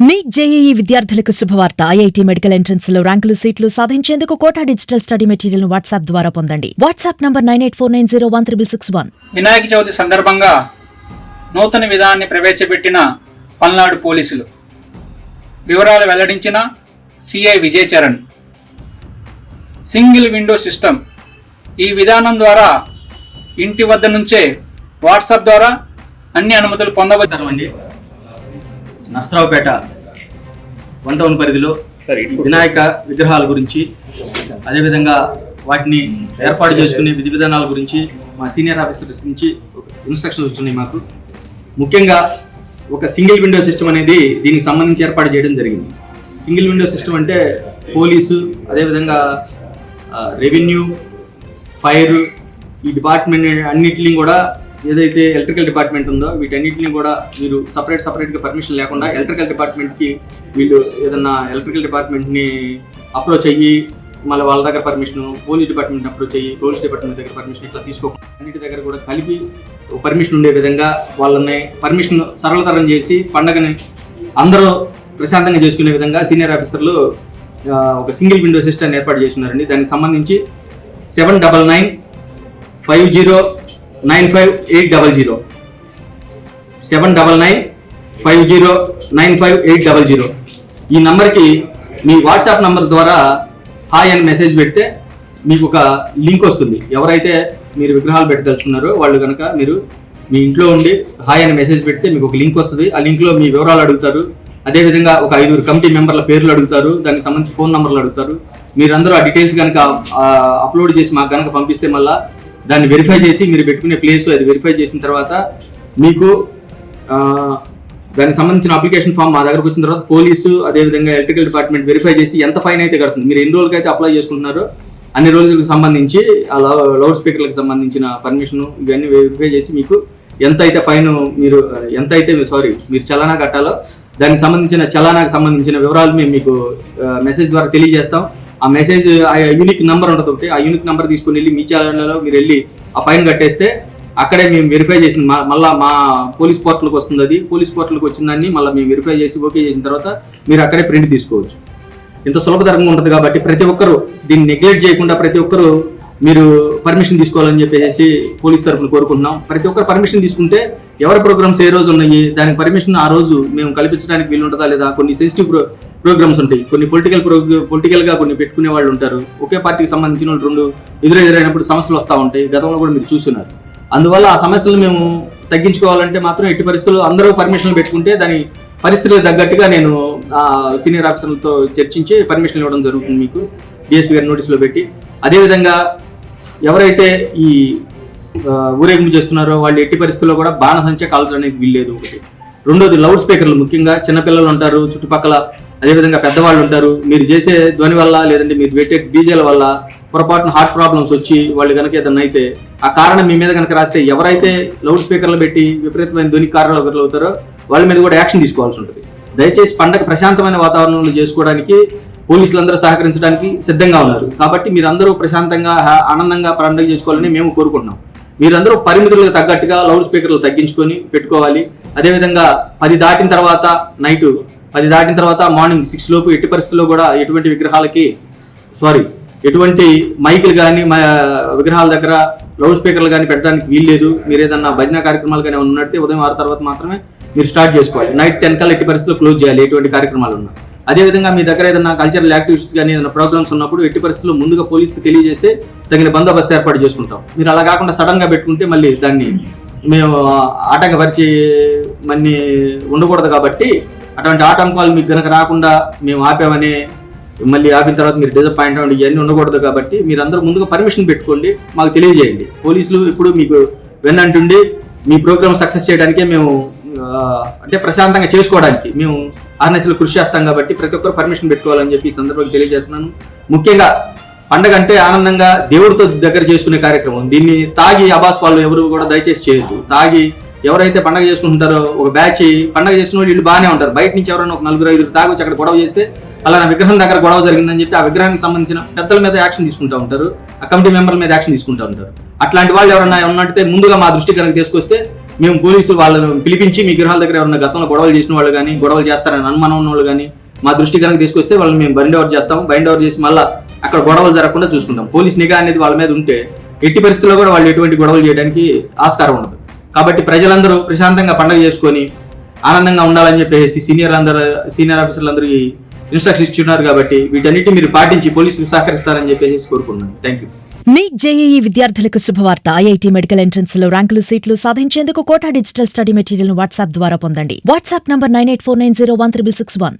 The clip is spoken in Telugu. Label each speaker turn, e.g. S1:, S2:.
S1: నీట్ జేఈఈ విద్యార్థులకు శుభవార్త. ఐఐటి మెడికల్ ఎంట్రన్స్లో ర్యాంకులు సీట్లు సాధించేందుకు Kota digital study material WhatsApp ద్వారా పొందండి. WhatsApp number nine eight four nine zero one triple six one.
S2: Vinayaka Chavithi సందర్భంగా నూతన విధానాన్ని ప్రవేశపెట్టిన పల్నాడు పోలీసులు. వివరాలు వెల్లడించిన CI Vijay Charan single window system ఈ విధానం ద్వారా ఇంటి వద్ద నుంచే వాట్సాప్ ద్వారా అన్ని అనుమతులు పొందవచ్చు
S3: నర్సరావుపేట వన్ టౌన్ పరిధిలో వినాయక విగ్రహాల గురించి అదేవిధంగా వాటిని ఏర్పాటు చేసుకునే విధి విధానాల గురించి మా సీనియర్ ఆఫీసర్స్ నుంచి ఇన్స్ట్రక్షన్స్ వచ్చినాయి మాకు. ముఖ్యంగా ఒక సింగిల్ విండో సిస్టమ్ అనేది దీనికి సంబంధించి ఏర్పాటు చేయడం జరిగింది. సింగిల్ విండో సిస్టమ్ అంటే పోలీసు అదేవిధంగా రెవెన్యూ ఫైర్ ఈ డిపార్ట్మెంట్ అన్నిటిని కూడా ఏదైతే ఎలక్ట్రికల్ డిపార్ట్మెంట్ ఉందో వీటన్నిటిని కూడా మీరు సపరేట్ సపరేట్గా పర్మిషన్ లేకుండా ఎలక్ట్రికల్ డిపార్ట్మెంట్కి వీళ్ళు ఏదన్నా ఎలక్ట్రికల్ డిపార్ట్మెంట్ని అప్రోచ్ అయ్యి మళ్ళీ వాళ్ళ దగ్గర పర్మిషన్ పోలీస్ డిపార్ట్మెంట్ అప్రోచ్ అయ్యి పోలీస్ డిపార్ట్మెంట్ దగ్గర పర్మిషన్ ఇట్లా తీసుకోకుండా అన్నిటి దగ్గర కూడా కలిపి పర్మిషన్ ఉండే విధంగా వాళ్ళని పర్మిషన్ సరళతరం చేసి పండగని అందరూ ప్రశాంతంగా చేసుకునే విధంగా సీనియర్ ఆఫీసర్లు ఒక సింగిల్ విండో సిస్టమ్ ఏర్పాటు చేస్తున్నారండి దానికి సంబంధించి seven double nine five zero nine five eight double zero. Seven double nine five zero nine five eight double zero. ఈ నంబర్కి మీ వాట్సాప్ నంబర్ ద్వారా హాయ్ అని మెసేజ్ పెడితే మీకు ఒక లింక్ వస్తుంది. ఎవరైతే మీరు విగ్రహాలు పెట్టదలుచుకున్నారో వాళ్ళు కనుక మీరు మీ ఇంట్లో ఉండి హాయ్ అని మెసేజ్ పెడితే మీకు ఒక లింక్ వస్తుంది. ఆ లింక్లో మీ వివరాలు అడుగుతారు. అదేవిధంగా ఒక ఐదుగురు కమిటీ మెంబర్ల పేర్లు అడుగుతారు. దానికి సంబంధించి ఫోన్ నెంబర్లు అడుగుతారు. మీరందరూ ఆ డీటెయిల్స్ కనుక అప్లోడ్ చేసి మాకు కనుక పంపిస్తే మళ్ళీ దాన్ని వెరిఫై చేసి మీరు పెట్టుకునే ప్లేస్ అది వెరిఫై చేసిన తర్వాత మీకు దానికి సంబంధించిన అప్లికేషన్ ఫామ్ మా దగ్గరకు వచ్చిన తర్వాత పోలీసు అదేవిధంగా ఎలక్ట్రికల్ డిపార్ట్మెంట్ వెరిఫై చేసి ఎంత ఫైన్ అయితే కడుతుంది. మీరు ఎన్ని రోజులకి అయితే అప్లై చేసుకుంటున్నారో అన్ని రోజులకు సంబంధించి ఆ లౌడ్ స్పీకర్లకు సంబంధించిన పర్మిషన్ ఇవన్నీ వెరిఫై చేసి మీకు ఎంత అయితే ఫైన్ మీరు ఎంత అయితే సారీ మీరు చలానా కట్టాలో దానికి సంబంధించిన చలానాకు సంబంధించిన వివరాలు మేము మీకు మెసేజ్ ద్వారా తెలియజేస్తాం. ఆ మెసేజ్ ఆ యూనిక్ నెంబర్ ఉంటుంది ఒకటి. ఆ యూనిక్ నెంబర్ తీసుకుని వెళ్ళి మీ ఛానల్లో మీరు వెళ్ళి ఆ ఫైన్ కట్టేస్తే అక్కడే మేము వెరిఫై చేసిన మా- మా పోలీస్ పోర్టల్కి వస్తుంది అది. పోలీస్ పోర్టల్కి వచ్చిందని మళ్ళీ మేము వెరిఫై చేసి ఓకే చేసిన తర్వాత మీరు అక్కడే ప్రింట్ తీసుకోవచ్చు. ఇంత సులభతరంగా ఉంటుంది కాబట్టి ప్రతి ఒక్కరు దీన్ని నెగ్లెక్ట్ చేయకుండా ప్రతి ఒక్కరు మీరు పర్మిషన్ తీసుకోవాలని చెప్పేసి పోలీస్ తరఫున కోరుకుంటున్నాం. ప్రతి ఒక్కరు పర్మిషన్ తీసుకుంటే ఎవరి ప్రోగ్రామ్స్ ఏ రోజు ఉన్నాయి దానికి పర్మిషన్ ఆ రోజు మేము కల్పించడానికి వీలు ఉంటుందా లేదా కొన్ని సెన్సిటివ్ ప్రోగ్రామ్స్ ఉంటాయి. కొన్ని పొలిటికల్ పొలిటికల్ పొలిటికల్గా కొన్ని పెట్టుకునే వాళ్ళు ఉంటారు. ఒకే పార్టీకి సంబంధించిన వాళ్ళు రెండు ఎదురెదురైనప్పుడు సమస్యలు వస్తూ ఉంటాయి. గతంలో కూడా మీరు చూస్తున్నారు. అందువల్ల ఆ సమస్యలు మేము తగ్గించుకోవాలంటే మాత్రం ఎట్టి పరిస్థితుల్లో అందరూ పర్మిషన్లు పెట్టుకుంటే దాని పరిస్థితులకు తగ్గట్టుగా నేను సీనియర్ ఆఫీసర్లతో చర్చించి పర్మిషన్ ఇవ్వడం జరుగుతుంది మీకు. డిఎస్పీ గారి నోటీసులో పెట్టి. అదేవిధంగా ఎవరైతే ఈ ఊరేగింపు చేస్తున్నారో వాళ్ళు ఎట్టి పరిస్థితుల్లో కూడా బాణసంచ కాల్చడానికి వీల్లేదు ఒకటి. రెండోది లౌడ్ స్పీకర్లు ముఖ్యంగా చిన్నపిల్లలు ఉంటారు. చుట్టుపక్కల అదేవిధంగా పెద్దవాళ్ళు ఉంటారు. మీరు చేసే ధ్వని వల్ల లేదంటే మీరు పెట్టే డీజేల వల్ల పొరపాటున హార్ట్ ప్రాబ్లమ్స్ వచ్చి వాళ్ళు కనుక ఏదన్నా అయితే ఆ కారణం మీ మీద కనుక రాస్తే ఎవరైతే లౌడ్ స్పీకర్లు పెట్టి విపరీతమైన ధ్వని కారణాలు ఒకరు అవుతారో వాళ్ళ మీద కూడా యాక్షన్ తీసుకోవాల్సి ఉంటుంది. దయచేసి పండగ ప్రశాంతమైన వాతావరణంలో చేసుకోవడానికి పోలీసులందరూ సహకరించడానికి సిద్ధంగా ఉన్నారు. కాబట్టి మీరందరూ ప్రశాంతంగా ఆనందంగా పండుగ చేసుకోవాలని మేము కోరుకుంటున్నాం. మీరందరూ పరిమితులకు తగ్గట్టుగా లౌడ్ స్పీకర్లు తగ్గించుకొని పెట్టుకోవాలి. అదేవిధంగా పది దాటిన తర్వాత నైట్ పది దాటిన తర్వాత మార్నింగ్ సిక్స్ లోపు ఎట్టి పరిస్థితుల్లో కూడా ఎటువంటి విగ్రహాలకి సారీ ఎటువంటి మైకులు కానీ మా విగ్రహాల దగ్గర లౌడ్ స్పీకర్లు కానీ పెట్టడానికి వీల్లేదు మీరు ఏదన్నా భజన కార్యక్రమాలు కానీ ఉన్నట్టే ఉదయం ఆరు తర్వాత మాత్రమే మీరు స్టార్ట్ చేసుకోవాలి. నైట్ టెన్ కల్లా ఎట్టి పరిస్థితుల్లో క్లోజ్ చేయాలి ఎటువంటి కార్యక్రమాలు ఉన్నా. అదేవిధంగా మీ దగ్గర ఏదైనా కల్చరల్ యాక్టివిటీస్ కానీ ఏదైనా ప్రోగ్రామ్స్ ఉన్నప్పుడు ఎట్టి పరిస్థితుల్లో ముందుగా పోలీస్కి తెలియజేస్తే తగిన బందోబస్తు ఏర్పాటు చేసుకుంటాం. మీరు అలా కాకుండా సడన్గా పెట్టుకుంటే మళ్ళీ దాన్ని మేము ఆటంకపరిచి మన్ని ఉండకూడదు కాబట్టి అటువంటి ఆటంకాలు మీకు కనుక రాకుండా మేము ఆపామనే మళ్ళీ ఆపిన తర్వాత మీరు డిసప్పాయింట్ అవ్వండి ఇవన్నీ ఉండకూడదు కాబట్టి మీరు అందరూ ముందుగా పర్మిషన్ పెట్టుకోండి మాకు తెలియజేయండి. పోలీసులు ఇప్పుడు మీకు వెన్నంటుండి మీ ప్రోగ్రామ్ సక్సెస్ చేయడానికే మేము అంటే ప్రశాంతంగా చేసుకోవడానికి మేము ఆర్నెస్లో కృషి చేస్తాం కాబట్టి ప్రతి ఒక్కరు పర్మిషన్ పెట్టుకోవాలని చెప్పి ఈ సందర్భంగా తెలియజేస్తున్నాను. ముఖ్యంగా పండగ అంటే ఆనందంగా దేవుడితో దగ్గర చేసుకునే కార్యక్రమం. దీన్ని తాగి అబాస్ వాళ్ళు ఎవరు కూడా దయచేసి చేయొద్దు. తాగి ఎవరైతే పండగ చేసుకుంటుంటారో ఒక బ్యాచ్ పండగ చేసుకున్న వాళ్ళు వీళ్ళు బాగానే ఉంటారు. బయట నుంచి ఎవరైనా ఒక నలుగురు ఐదుగురు తాగు వచ్చి అక్కడ గొడవ చేస్తే అలా నా విగ్రహం దగ్గర గొడవ జరిగిందని చెప్పి ఆ విగ్రహానికి సంబంధించిన పెద్దల మీద యాక్షన్ తీసుకుంటూ ఉంటారు. ఆ కమిటీ మెంబర్ల మీద యాక్షన్ తీసుకుంటూ ఉంటారు. అట్లాంటి వాళ్ళు ఎవరైనా ఉన్నట్టే ముందుగా మా దృష్టి కనుక తీసుకొస్తే మేము పోలీసులు వాళ్ళను పిలిపించి మీ గృహాల దగ్గర ఎవరైనా గతంలో గొడవలు చేసిన వాళ్ళు కానీ గొడవలు చేస్తారని అనుమానం ఉన్న వాళ్ళు కానీ మా దృష్టి కనుక తీసుకొస్తే వాళ్ళని మేము బైండ్ ఓవర్ చేస్తాం బైండ్ ఓవర్ చేసి మళ్ళీ అక్కడ గొడవలు జరగకుండా చూసుకుంటాం. పోలీస్ నిఘా అనేది వాళ్ళ మీద ఉంటే ఎట్టి పరిస్థితుల్లో కూడా వాళ్ళు ఎటువంటి గొడవలు చేయడానికి ఆస్కారం ఉండదు. కాబట్టి ప్రజలందరూ ప్రశాంతంగా పండుగ చేసుకొని ఆనందంగా ఉండాలని చెప్పేసి సీనియర్ అందరూ సీనియర్ ఆఫీసర్లు అందరూ ఇన్స్ట్రక్షన్స్ కాబట్టి వీటన్నిటి మీరు పాటించి పోలీసులు సహకరిస్తారని చెప్పేసి కోరుకుంటున్నాను. థ్యాంక్ యూ
S1: నీట్ జేఈఈ విద్యార్థులకు శుభవార్త. ఐఐటి మెడికల్ ఎంట్రన్స్లో ర్యాంకులు సీట్లు సాధించేందుకు Kota digital study material WhatsApp ద్వారా పొందండి. WhatsApp number nine eight four nine zero one triple six one.